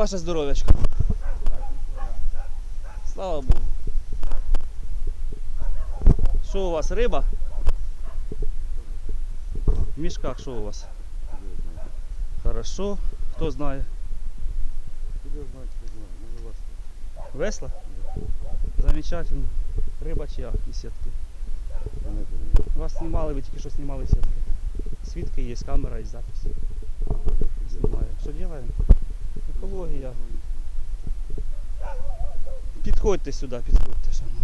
ваше здоров'ячко? Слава Богу. Що у вас, риба? В мішках що у вас? Хорошо. Хто знає? Весла? Замечательно. Риба чия і сітки. Вас знімали, ви тільки що знімали сітки. Свідки є, камера і запис. Знімаю. Що робимо? Екологія. Підходьте сюди, підходьте, шановні.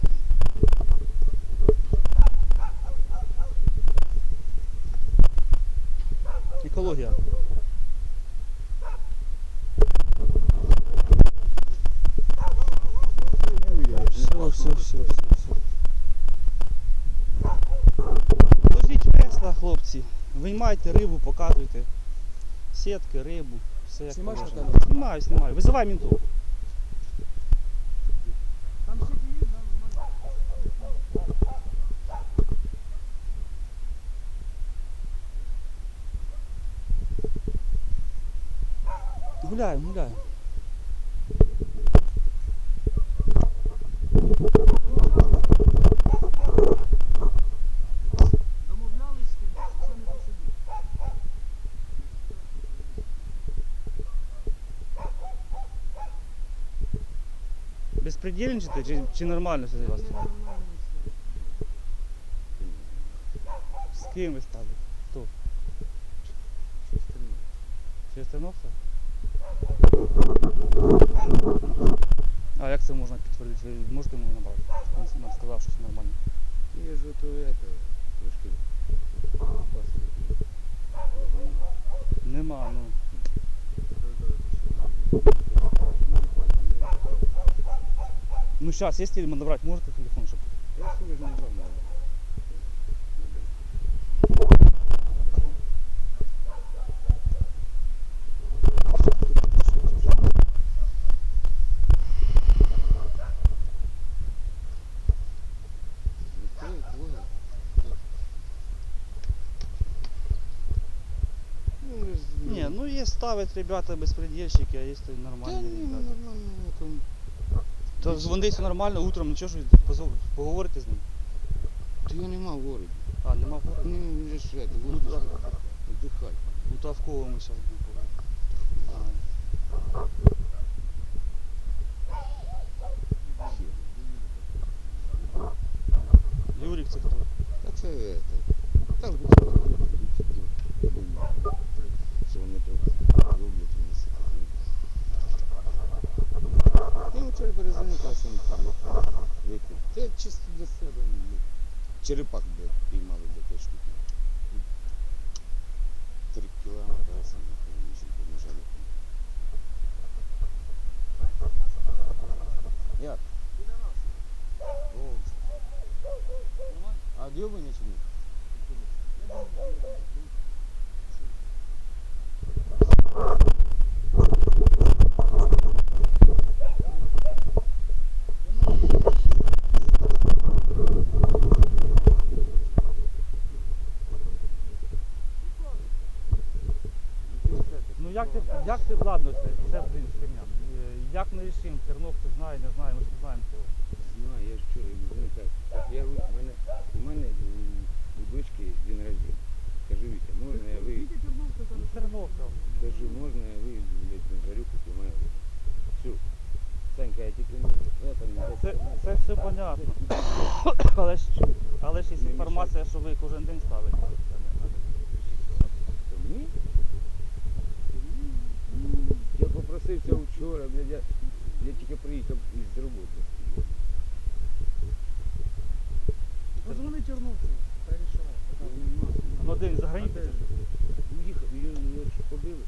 Екологія. Все, все, все, все, все. Ложіть весла, хлопці. Виймайте рибу, показуйте. Сітки, рибу, все як Знімаєш на положено. камеру? Знімаю, знімаю. Визивай менту. Там сети есть, да, нормально? Гуляємо, гуляємо. Безпредельничаєте чи, чи нормально все у вас? Тут? З ким ви стали? Хто? Через Терновця? А як це можна підтвердити? Ви можете йому набрати? Він нам сказав, що все нормально. Я ж ото это, трошки басили. Нема, ну. Ну зараз, якщо йому набрати, можете телефон, щоб. Я собі ж не знав. Ні, ну є ставить ребята безпредельщики, а є то Та нормальні ні, ну ребята. нормально, ну, там То дзвони все нормально, утром, нічого ж позов- поговорити з ним. Та я не мав городі. А, нема? Ну, він же ж в Ну, отдыхай. Ну то а в кого ми зараз будемо говорити? А, дьобані чи ні? Ну як ти, як ти, ладно, це, це блін, херня. Е, Як ми рішимо, Терновці знає, не знає, ми ж не знаємо цього. Знаю, я ж вчора йому дзвонив, так, так я у мене, у мене у, у дочки день рождения. Кажу, Вітя, можна я ви, Вітя Терновка там. Ну, Терновка. кажу, можна я ви, блядь, на жарюку знімаю. Все. Санька, я тільки не, это, не Це, це все понятно. Але ж, але ж є інформація, що ви кожен день ставите. Я попросився вчора, блядь, я, я тільки приїхав із роботи. Позвони Терновцю, хай рішає. Ну день за границю? Уїхав, його, його побили.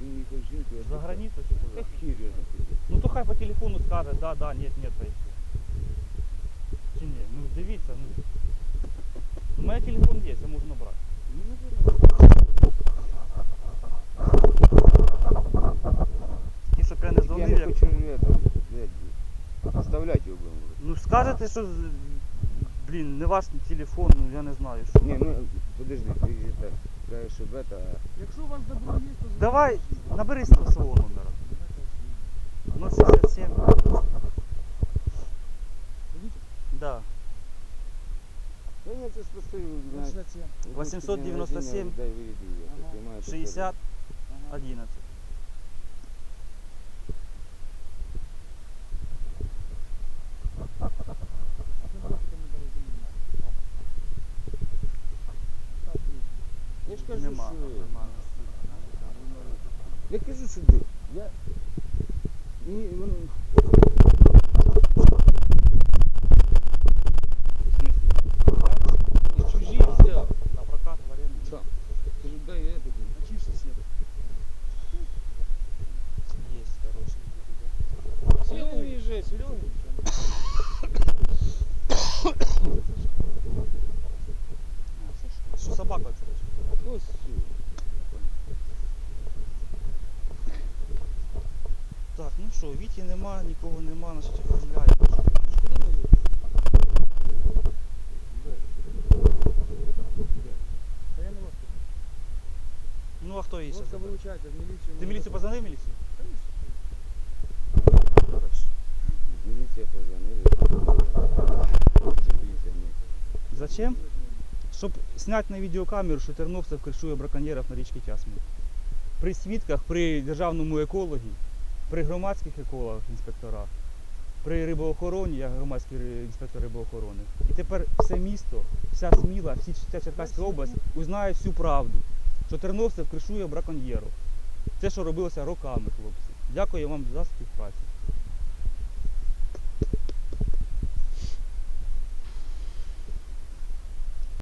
Їхав. За границю чи куди? Ну то хай по телефону скаже, да, да, нет, нет, та й все. Чи ні? Ну дивіться, ну. У мене телефон є, я можу набрати. Ну, набирай. І щоб я не Я дзвонив, не як... хочу, это, блядь, оставлять його будемо. Ну скажете, що, з- блін, не ваш телефон, ну я не знаю, що. Ні, ну, подожди, ти это, кажеш, щоб это, Якщо у вас добро є, то Давай, набери з свого номера. 067. Видите? Да. Ні, це ж просто, знаєш, 67. 897, Дай Ага. що 60, 11. Ну, вот это недоразумение. Так, видите. Я ж кажу, Нема. що... Нема. Я кажу сюди. Я... Мені, воно... В смысле? І чужі взяв. На прокат в аренду. Да. Кажу, дай я тут. А чьи сосед? Есть, короче. Серега виїжджай, Серега. Ну що, Віті нема, нікого нема, значить оформляємо. Куди ми їдемо? Да я на вас. Ну а хто Водка зараз? выручайте, в милицию. Ти міліцію позвонив в міліцію? Міліція. Зачем? Щоб зняти на відеокамеру, що Терновцев кришує браконьєрів на річці Тясмин. При свідках, при державному екологі, при громадських екологах, інспекторах, при рибоохороні, я громадський інспектор рибоохорони. І тепер все місто, вся Сміла, вся Черкаська область узнає всю правду, що Терновцев кришує браконьєру. Це, що робилося роками, хлопці. Дякую вам за співпрацю.